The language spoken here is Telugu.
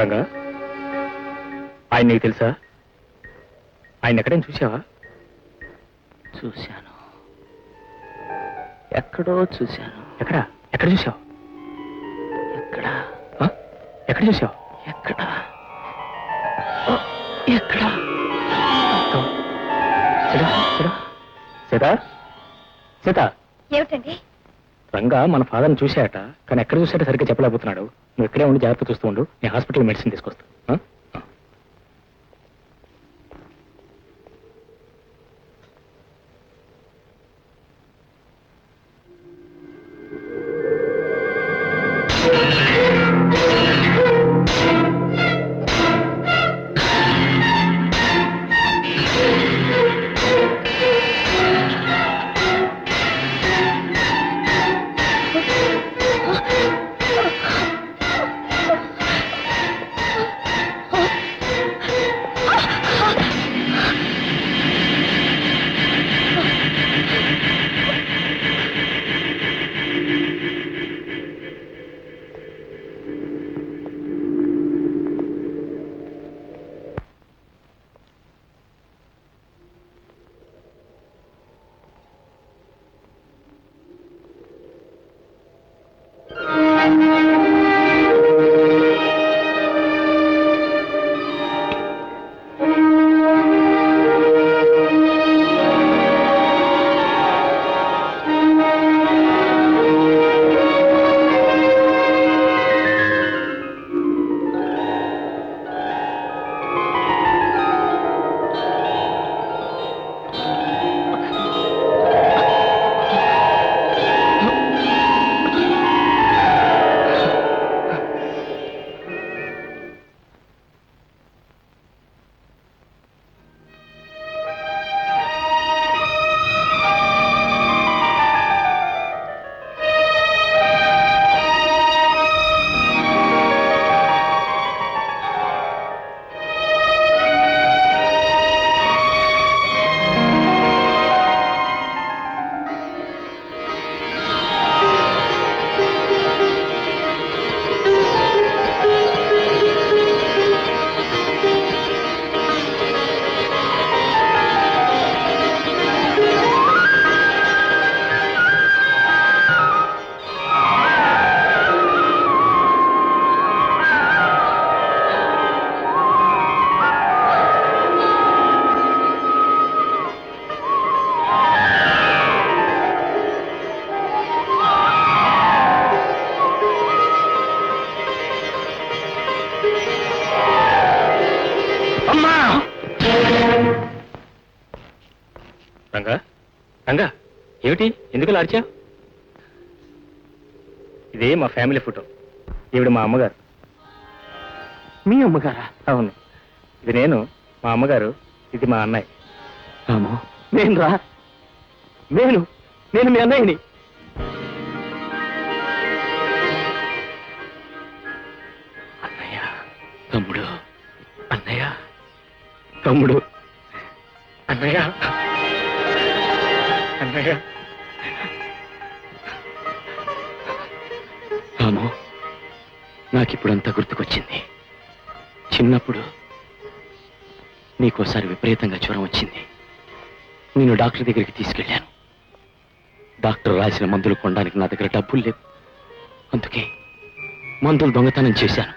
రంగా ఆయన నీకు తెలుసా? ఆయన ఎక్కడైనా చూసావా చూశాను. ఎక్కడో చూశాను. ఎక్కడ? ఎక్కడ చూసావు ఎక్కడ? ఎక్కడ చూసావు ఎక్కడ? ఎక్కడ? సీత సీత సీత సీత ఏమిటండి? రంగా మన ఫాదర్ని చూశాట కానీ ఎక్కడ చూసాడో సరిగ్గా చెప్పలేకపోతున్నాడు. నువ్వు ఇక్కడే ఉండి జాగ్రత్త చూస్తూ ఉండు. నేను హాస్పిటల్ మెడిసిన్ తీసుకొస్తా. రంగా రంగా ఏమిటి? ఎందుకు ఇలా అరిచావు? ఇదే మా ఫ్యామిలీ ఫోటో. ఈవిడ మా అమ్మగారు. మీ అమ్మగారా? అవును. ఇది నేను మా అమ్మగారు ఇది మా అన్నయ్య. రాము నేను రా. నేను నేను మీ అన్నయ్యని. అన్నయ్య. తమ్ముడు. అన్నయ్య. తమ్ముడు. అన్నయ్య. అన్నయ్య. రాము నాకిప్పుడంతా గుర్తుకొచ్చింది. చిన్నప్పుడు నీకోసారి విపరీతంగా జ్వరం వచ్చింది. నేను డాక్టర్ దగ్గరికి తీసుకెళ్ళాను. డాక్టర్ రాసిన మందులు కొనడానికి నా దగ్గర డబ్బులు లేవు. అందుకే మందులు దొంగతనం చేశాను.